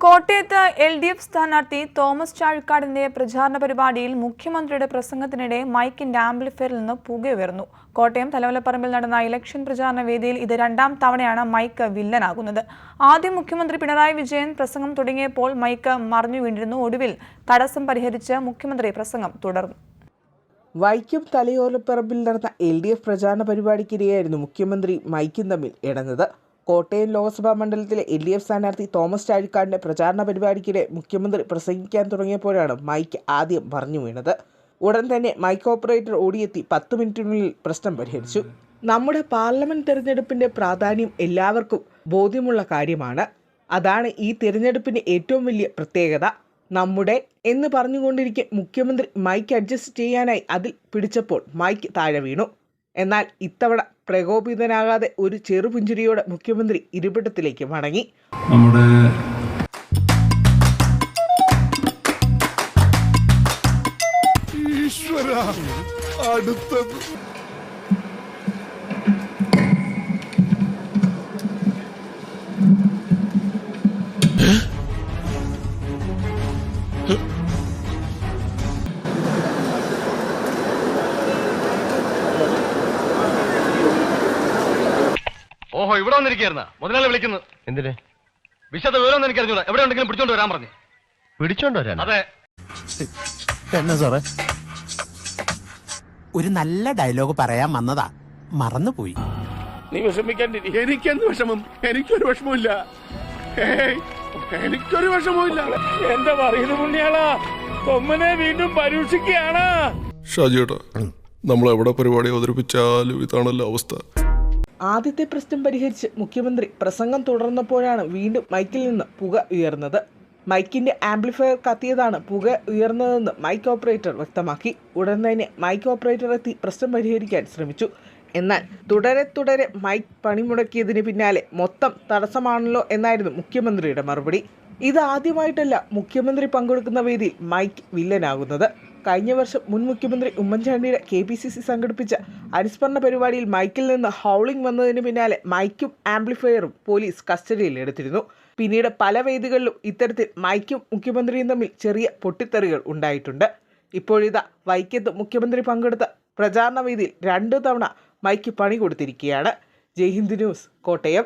കോട്ടയത്ത് L D F സ്ഥാനാർത്ഥി Thomas ചാഴിക്കാടിന്റെ പ്രചാരണ പരിപാടിയിൽ മുഖ്യമന്ത്രിയുടെ പ്രസംഗത്തിനിടെ മൈക്കിന്റെ ആംബ്ലിഫയറിൽ നിന്ന് പുകയുയർന്നു കോട്ടയം തലവലപ്പറമ്പിൽ നടന്ന ഇലക്ഷൻ പ്രചാരണ വേദിയിൽ ഇത് രണ്ടാം തവണയാണ് മൈക്ക് വില്ലനാകുന്നത്. ആദ്യം മുഖ്യമന്ത്രി പിണറായി വിജയൻ പ്രസംഗം തുടങ്ങിയപ്പോൾ മൈക്ക് മറിഞ്ഞു വീണ്ടിരുന്നു ഒടുവിൽ തടസ്സം പരിഹരിച്ച് മുഖ്യമന്ത്രി പ്രസംഗം തുടർന്നു. വൈക്കം തലയോലപ്പറമ്പിൽ നടന്ന എൽ ഡി എഫ് പ്രചാരണ പരിപാടിക്കിടെയായിരുന്നു മുഖ്യമന്ത്രി മൈക്കും തമ്മിൽ ഇടഞ്ഞത് കോട്ടയം ലോക്സഭാ മണ്ഡലത്തിലെ എൽ ഡി എഫ് സ്ഥാനാർത്ഥി തോമസ് ചാഴിക്കാടിന്റെ പ്രചാരണ പരിപാടിക്കിടെ മുഖ്യമന്ത്രി പ്രസംഗിക്കാൻ തുടങ്ങിയപ്പോഴാണ് മൈക്ക് ആദ്യം പറഞ്ഞു വീണത്. ഉടൻ തന്നെ മൈക്ക് ഓപ്പറേറ്റർ ഓടിയെത്തി പത്ത് മിനിറ്റിനുള്ളിൽ പ്രശ്നം പരിഹരിച്ചു. നമ്മുടെ പാർലമെന്റ് തെരഞ്ഞെടുപ്പിന്റെ പ്രാധാന്യം എല്ലാവർക്കും ബോധ്യമുള്ള കാര്യമാണ്. അതാണ് ഈ തിരഞ്ഞെടുപ്പിന്റെ ഏറ്റവും വലിയ പ്രത്യേകത. നമ്മുടെ എന്ന് പറഞ്ഞുകൊണ്ടിരിക്കെ മുഖ്യമന്ത്രി മൈക്ക് അഡ്ജസ്റ്റ് ചെയ്യാനായി അതിൽ പിടിച്ചപ്പോൾ മൈക്ക് താഴെ വീണു. എന്നാൽ ഇത്തവണ പ്രകോപിതനാകാതെ ഒരു ചെറുപുഞ്ചിരിയോടെ മുഖ്യമന്ത്രി ഇരുപിടത്തിലേക്ക് മടങ്ങി. നമ്മുടെ അടുത്തത്. ഓഹോ ഇവിടെ വന്നിരിക്കുന്ന മുതലാളി വിളിക്കുന്നു. എന്തിന്? വിശദ വിവരം എനിക്ക് അറിഞ്ഞൂടാ എവിടെ ഉണ്ടെങ്കിലും പിടിച്ചോണ്ട് വരാൻ പറഞ്ഞു. പിടിച്ചോണ്ട് വരാൻ അതെ. എന്നാ സാറേ? ഒരു നല്ല ഡയലോഗ് പറയാൻ വന്നതാ. മറന്നുപോയി. നീ വിഷമിക്കാൻ എനിക്കെന്ത് വിഷമം? എനിക്കൊരു വിഷമമില്ല എനിക്കൊരു വിഷമമില്ല എന്താ പറയുന്നത് പുണ്യാളാ കൊമ്മനെ വീണ്ടും പരീക്ഷിക്കുകയാണ്. ഷാജിയേട്ടാ നമ്മൾ എവിടെ പരിപാടി അവതരിപ്പിച്ചാലും ഇതാണല്ലോ അവസ്ഥ. ആദ്യത്തെ പ്രശ്നം പരിഹരിച്ച് മുഖ്യമന്ത്രി പ്രസംഗം തുടർന്നപ്പോഴാണ് വീണ്ടും മൈക്കിൽ നിന്ന് പുക ഉയർന്നത്. മൈക്കിന്റെ ആംപ്ലിഫയർ കത്തിയതാണ് പുക ഉയർന്നതെന്ന് മൈക്ക് ഓപ്പറേറ്റർ വ്യക്തമാക്കി. ഉടൻ തന്നെ മൈക്ക് ഓപ്പറേറ്റർ എത്തി പ്രശ്നം പരിഹരിക്കാൻ ശ്രമിച്ചു. എന്നാൽ തുടരെ തുടരെ മൈക്ക് പണിമുടക്കിയതിന് പിന്നാലെ മൊത്തം തടസ്സമാണല്ലോ എന്നായിരുന്നു മുഖ്യമന്ത്രിയുടെ മറുപടി. ഇത് ആദ്യമായിട്ടല്ല മുഖ്യമന്ത്രി പങ്കെടുക്കുന്ന വേദിയിൽ മൈക്ക് വില്ലനാകുന്നത്. കഴിഞ്ഞ വർഷം മുൻ മുഖ്യമന്ത്രി ഉമ്മൻചാണ്ടിയുടെ കെ പി സി സി സംഘടിപ്പിച്ച അനുസ്മരണ പരിപാടിയിൽ മൈക്കിൽ നിന്ന് ഹൗളിംഗ് വന്നതിന് പിന്നാലെ മൈക്കും ആംപ്ലിഫയറും പോലീസ് കസ്റ്റഡിയിൽ എടുത്തിരുന്നു. പിന്നീട് പല വേദികളിലും ഇത്തരത്തിൽ മൈക്കും മുഖ്യമന്ത്രിയും തമ്മിൽ ചെറിയ പൊട്ടിത്തെറികൾ ഉണ്ടായിട്ടുണ്ട്. ഇപ്പോഴിതാ വൈക്കത്ത് മുഖ്യമന്ത്രി പങ്കെടുത്ത പ്രചാരണ വേദിയിൽ രണ്ടു തവണ മൈക്ക് പണി കൊടുത്തിരിക്കുകയാണ്. ജയ്ഹിന്ദ് ന്യൂസ് കോട്ടയം.